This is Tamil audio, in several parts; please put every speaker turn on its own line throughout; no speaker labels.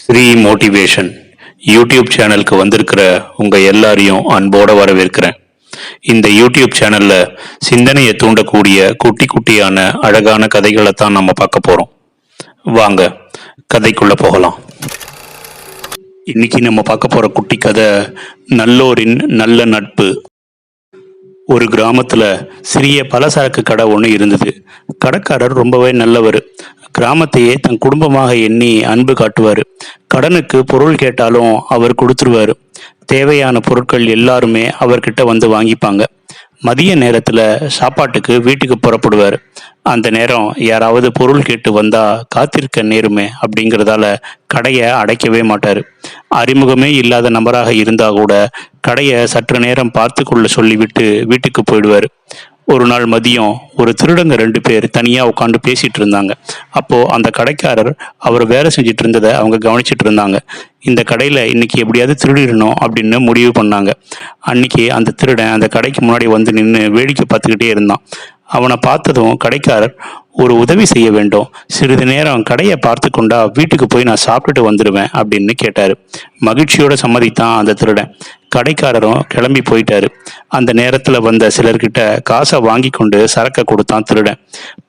ஸ்ரீ மோட்டிவேஷன் யூடியூப் சேனலுக்கு வந்திருக்கிற உங்க எல்லாரையும் அன்போட வரவேற்கிறேன். இந்த யூடியூப் சேனல்ல சிந்தனையை தூண்டக்கூடிய குட்டி குட்டியான அழகான கதைகளை தான் நம்ம பார்க்க போறோம். வாங்க கதைக்குள்ள போகலாம். இன்னைக்கு நம்ம பார்க்க போற குட்டி கதை நல்லோரின் நல்ல நட்பு. ஒரு கிராமத்துல சிறிய பலசரக்கு கடை ஒன்று இருந்தது. கடைக்காரர் ரொம்பவே நல்லவர். கிராமத்தையே தன் குடும்பமாக எண்ணி அன்பு காட்டுவார். கடனுக்கு பொருள் கேட்டாலும் அவர் கொடுத்துருவாரு. தேவையான பொருட்கள் எல்லாருமே அவர்கிட்ட வந்து வாங்கிப்பாங்க. மதிய நேரத்தில் சாப்பாட்டுக்கு வீட்டுக்கு புறப்படுவார். அந்த நேரம் யாராவது பொருள் கேட்டு வந்தா காத்திருக்க நேருமே அப்படிங்கிறதால கடையை அடைக்கவே மாட்டார். அறிமுகமே இல்லாத நபராக இருந்தால் கூட கடையை சற்று நேரம் பார்த்து கொள்ள சொல்லிவிட்டு வீட்டுக்கு போயிடுவார். ஒரு நாள் மதியம் ஒரு திருடங்க ரெண்டு பேர் தனியாக உட்காந்து பேசிட்டு இருந்தாங்க. அப்போது அந்த கடைக்காரர் அவர் வேலை செஞ்சுட்டு இருந்ததை அவங்க கவனிச்சிட்டு இருந்தாங்க. இந்த கடையில் இன்னைக்கு எப்படியாவது திருடிடணும் அப்படின்னு முடிவு பண்ணாங்க. அன்னைக்கு அந்த திருடன் அந்த கடைக்கு முன்னாடி வந்து நின்று வேடிக்கை பார்த்துக்கிட்டே இருந்தான். அவனை பார்த்ததும் கடைக்காரர் ஒரு உதவி செய்ய வேண்டும். சிறிது நேரம் கடையை பார்த்து கொண்டா வீட்டுக்கு போய் நான் சாப்பிட்டுட்டு வந்துடுவேன் அப்படின்னு கேட்டார். மகிழ்ச்சியோட சம்மதித்தான் அந்த திருடன். கடைக்காரரும் கிளம்பி போயிட்டாரு. அந்த நேரத்துல வந்த சிலர்கிட்ட காசை வாங்கி கொண்டு சரக்கை கொடுத்தான் திருடன்.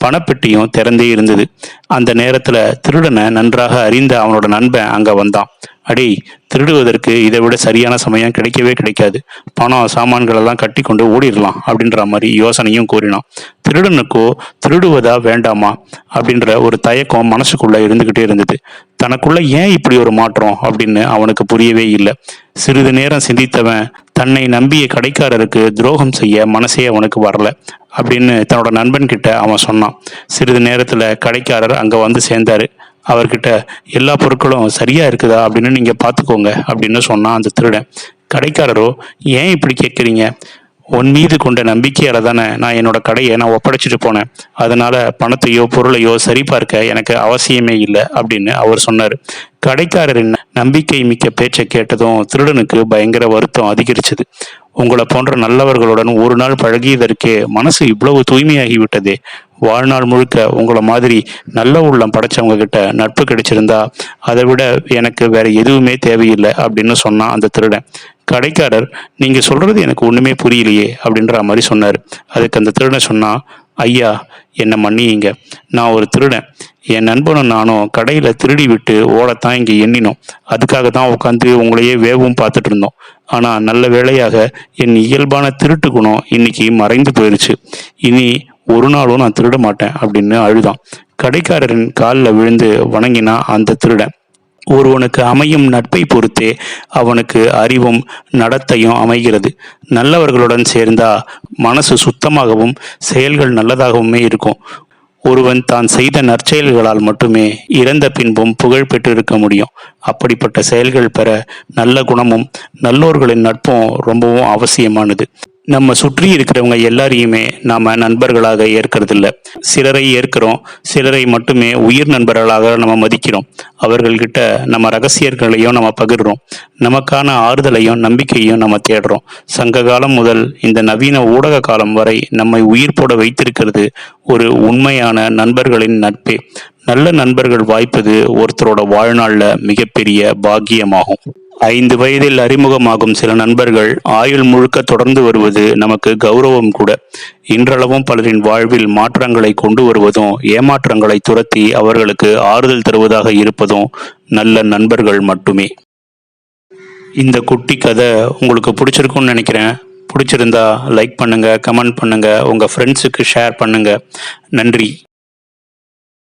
பணப்பெட்டியும் திறந்தே இருந்தது. அந்த நேரத்துல திருடனை நன்றாக அறிந்த அவனோட நண்பன் அங்க வந்தான். அடேய் திருடுவதற்கு இதை விட சரியான சமயம் கிடைக்கவே கிடைக்காது. பணம் சாமான்கள் எல்லாம் கட்டி கொண்டு ஓடிடலாம் அப்படின்ற மாதிரி யோசனையும் கூறினான். திருடனுக்கோ திருடுவதா வேண்டாமா? அப்படின்ற ஒரு தயக்கம் மனசுக்குள்ள இருந்துகிட்டே இருந்தது. தனக்குள்ள ஏன் இப்படி ஒரு மாற்றம் அப்படின்னு அவனுக்கு புரியவே இல்லை. சிறிது நேரம் சிந்தித்தவன் தன்னை நம்பிய கடைக்காரருக்கு துரோகம் செய்ய மனசே அவனுக்கு வரல அப்படின்னு தன்னோட நண்பன் கிட்ட அவன் சொன்னான். சிறிது நேரத்துல கடைக்காரர் அங்க வந்து சேர்ந்தாரு. அவர்கிட்ட எல்லா பொருட்களும் சரியா இருக்குதா? அப்படின்னு நீங்க பாத்துக்கோங்க அப்படின்னு சொன்னான் அந்த திருடன். கடைக்காரரோ ஏன் இப்படி கேட்குறீங்க உன் மீது கொண்ட நம்பிக்கையால தானே நான் என்னோட கடையை நான் ஒப்படைச்சிட்டு போனேன். அதனால பணத்தையோ பொருளையோ சரிபார்க்க எனக்கு அவசியமே இல்லை அப்படின்னு அவர் சொன்னார். கடைக்காரரின் நம்பிக்கை மிக்க பேச்சை கேட்டதும் திருடனுக்கு பயங்கர வருத்தம் அதிகரிச்சது. உங்களை போன்ற நல்லவர்களுடன் ஒரு நாள் பழகியதற்கே மனசு இவ்வளவு தூய்மையாகி விட்டதே வாழ்நாள் முழுக்க உங்களை மாதிரி நல்ல உள்ளம் படைச்சவங்க கிட்ட நட்பு கிடைச்சிருந்தா அதை விட எனக்கு வேற எதுவுமே தேவையில்லை அப்படின்னு சொன்னான் அந்த திருடன். கடைக்காரர் நீங்க சொல்றது எனக்கு ஒண்ணுமே புரியலையே அப்படின்ற மாதிரி சொன்னார். அதுக்கு அந்த திருடன் சொன்னா ஐயா என்னை மன்னியுங்க. நான் ஒரு திருடன். என் நண்பனும் நானும் கடையில திருடி விட்டு ஓடத்தான் இங்க எண்ணினோம். அதுக்காக தான் உட்காந்து உங்களையே வேவும் பார்த்துட்டு இருந்தோம். ஆனா நல்ல வேளையாக என் இயல்பான திருட்டு குணம் இன்னைக்கு மறைந்து போயிருச்சு. இனி ஒரு நாளும் நான் திருட மாட்டேன் அப்படின்னு அழுதான். கடைக்காரரின் காலில் விழுந்து வணங்கினா அந்த திருடன். ஒருவனுக்கு அமையும் நட்பை பொறுத்தே அவனுக்கு அறிவும் நடத்தையும் அமைகிறது. நல்லவர்களுடன் சேர்ந்தா மனசு சுத்தமாகவும் செயல்கள் நல்லதாகவுமே இருக்கும். ஒருவன் தான் செய்த நற்செயல்களால் மட்டுமே இறந்த பின்பும் புகழ் பெற்றிருக்க முடியும். அப்படிப்பட்ட செயல்கள் பெற நல்ல குணமும் நல்லோர்களின் நட்பும் ரொம்பவும் அவசியமானது. நம்ம சுற்றி இருக்கிறவங்க எல்லாரையுமே நாம நண்பர்களாக ஏற்கிறதில்ல. சிலரை ஏற்கிறோம் சிலரை மட்டுமே உயிர் நண்பர்களாக நம்ம மதிக்கிறோம். அவர்கள்கிட்ட நம்ம ரகசியங்களையும் நம்ம பகிர்றோம். நமக்கான ஆறுதலையும் நம்பிக்கையும் நம்ம தேடுறோம். சங்க காலம் முதல் இந்த நவீன ஊடக காலம் வரை நம்மை உயிர் போட வைத்திருக்கிறது ஒரு உண்மையான நண்பர்களின் நட்பே. நல்ல நண்பர்கள் வாய்ப்பது ஒருத்தரோட வாழ்நாளில் மிகப்பெரிய பாக்கியமாகும். ஐந்து வயதில் அறிமுகமாகும் சில நண்பர்கள் ஆயுள் முழுக்க தொடர்ந்து வருவது நமக்கு கௌரவம் கூட. இன்றளவும் பலரின் வாழ்வில் மாற்றங்களை கொண்டு வருவதும் ஏமாற்றங்களை துரத்தி அவர்களுக்கு ஆறுதல் தருவதாக இருப்பதும் நல்ல நண்பர்கள் மட்டுமே. இந்த குட்டி கதை உங்களுக்கு பிடிச்சிருக்கும்னு நினைக்கிறேன். பிடிச்சிருந்தா லைக் பண்ணுங்கள் கமெண்ட் பண்ணுங்கள் உங்கள் ஃப்ரெண்ட்ஸுக்கு ஷேர் பண்ணுங்கள் நன்றி.